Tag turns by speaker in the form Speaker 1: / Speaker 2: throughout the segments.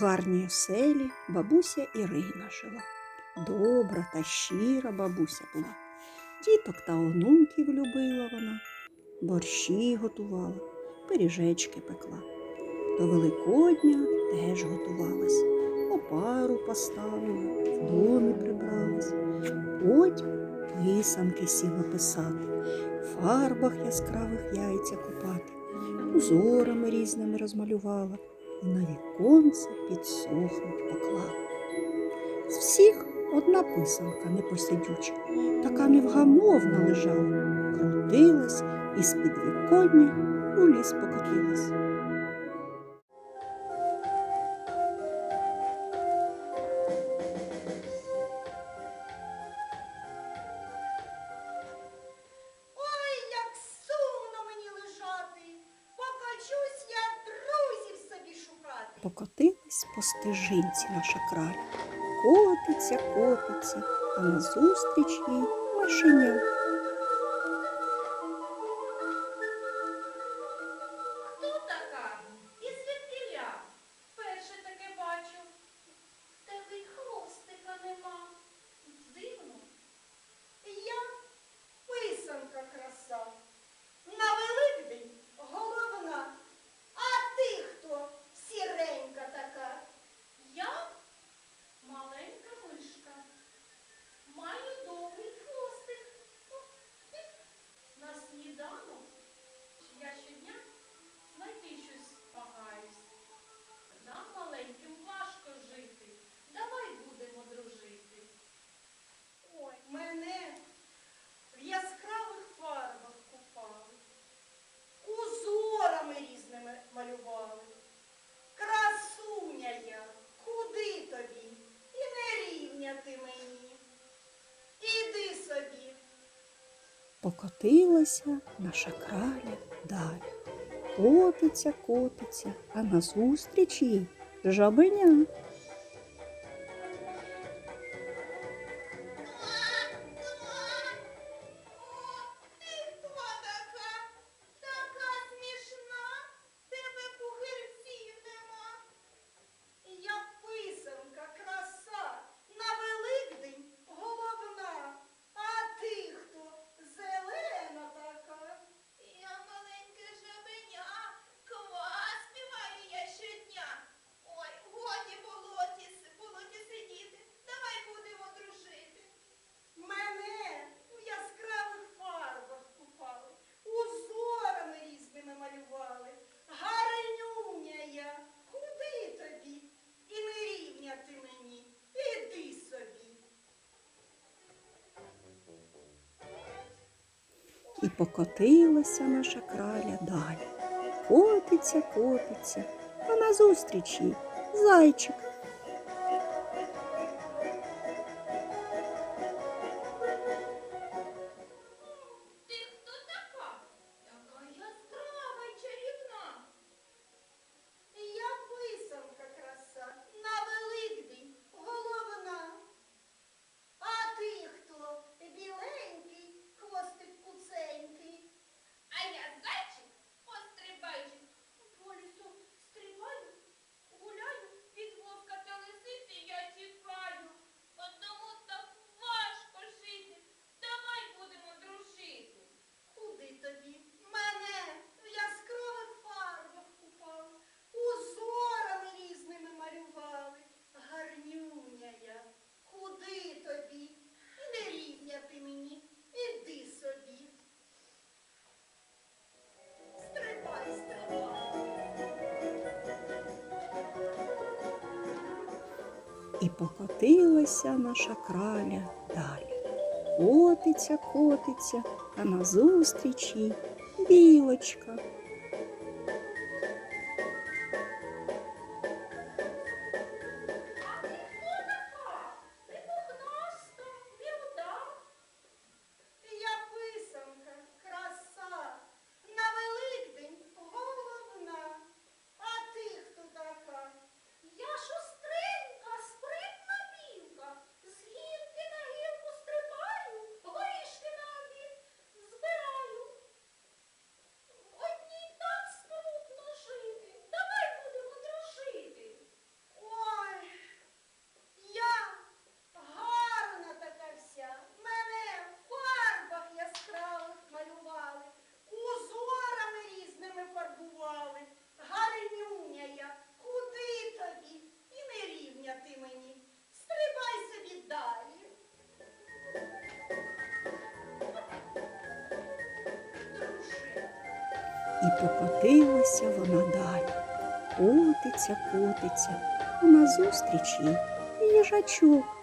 Speaker 1: гарній оселі бабуся Ірина жила. Добра та щира бабуся була. Діток та онуків любила вона, борщі готувала, пиріжечки пекла. До Великодня теж готувалась, опару поставила, в домі прибралась. Потім писанки сіла писати, в фарбах яскравих яйця купати, узорами різними розмалювала на віконце підсохнуть поклав. З всіх одна писанка непосидюча, така невгамовна лежала, крутилась і з підвіконня у ліс покотилась. покотилась по стежинці наша краля. Котиться, котиться, а назустріч їй
Speaker 2: машиня.
Speaker 1: покотилася наша краля далі. Котиться, котиться, а назустріч їй жабеня. покотилася наша краля далі. Котиться, котиться, а назустріч їй зайчик
Speaker 2: І
Speaker 1: покотилася наша краля далі. Котиться, котиться, а назустріч їй білочка. Покотилася вона далі. Котиться, котиться, а назустріч їй їжачок.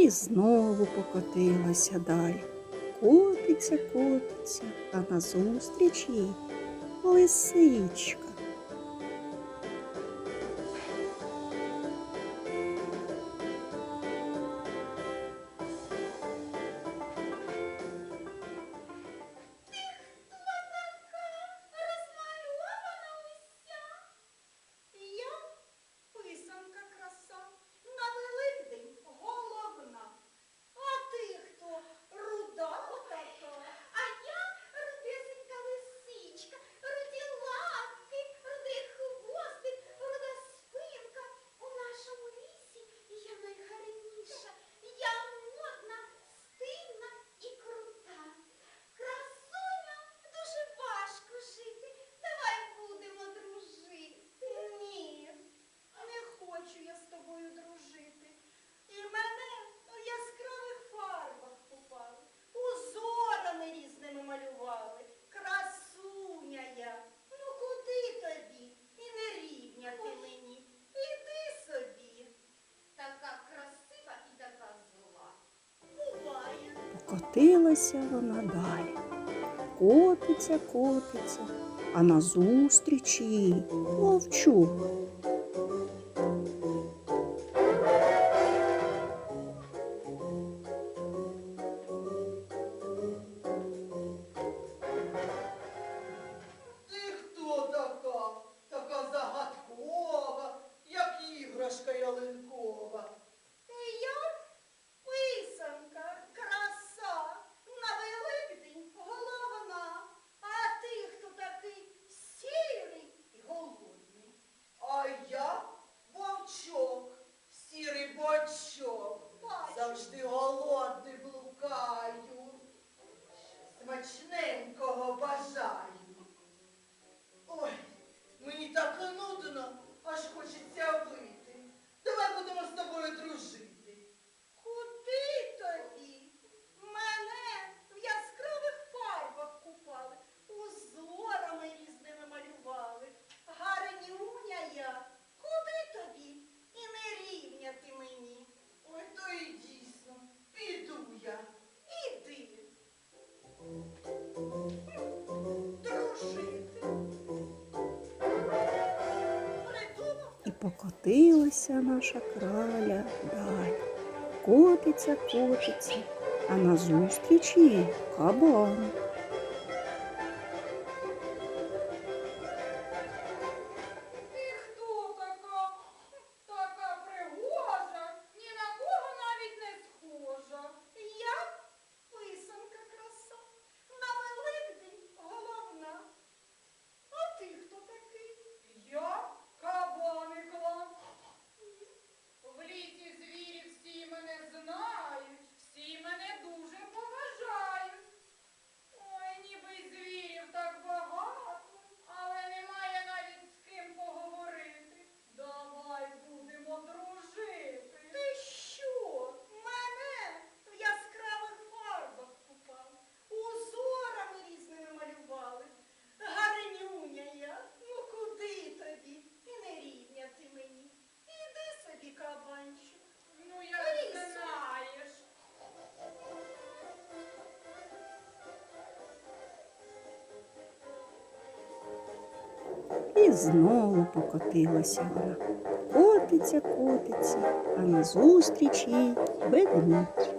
Speaker 3: І
Speaker 1: знову покотилася далі. Котиться, котиться, а назустріч їй лисичка. Котилася вона далі, копиться, копиться, а назустріч їй вовчук. покотилася наша краля даль. Котиться, котиться, а назустріч їй кабан. І знову покотилася вона. Котиться, котиться, а назустріч їй ведмідь.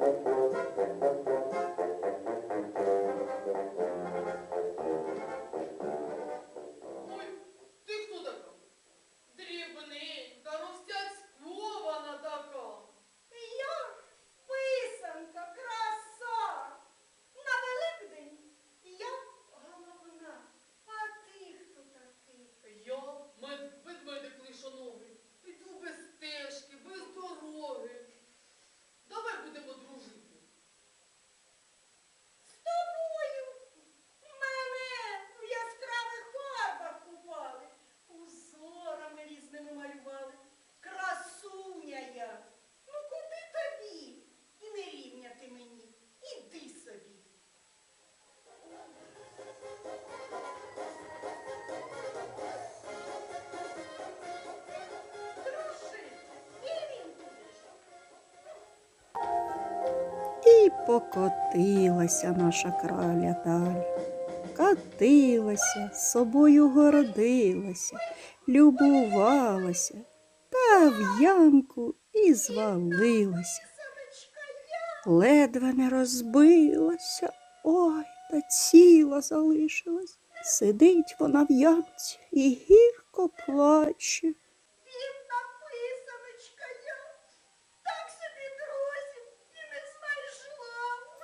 Speaker 1: покотилася наша краля далі, катилася, собою городилася, любувалася та в ямку і звалилася. Ледве не розбилася, ой та ціла залишилась. Сидить вона в ямці і гірко плаче.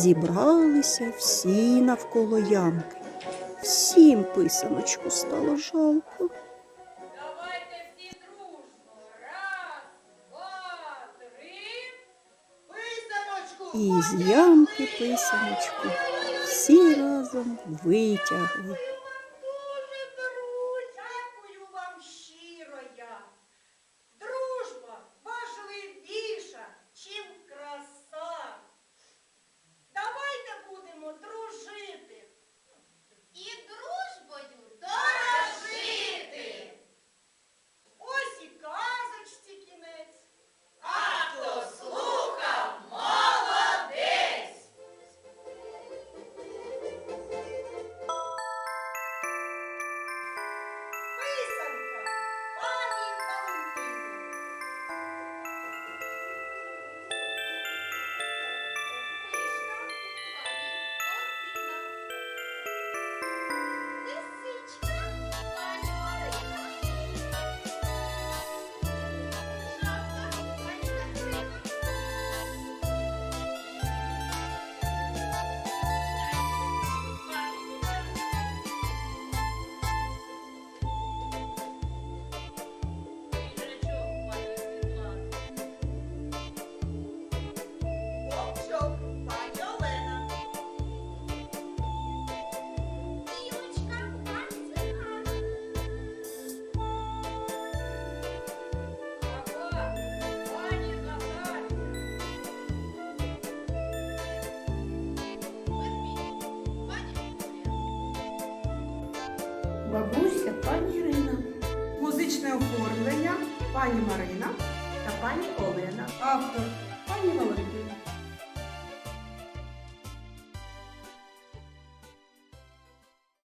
Speaker 1: зібралися всі навколо ямки. Всім писаночку стало жалко. І з ямки писаночку всі разом витягли.
Speaker 4: бабуся пані Ірина. Музичне оформлення пані Марина та пані Олена. Автор пані Валентина.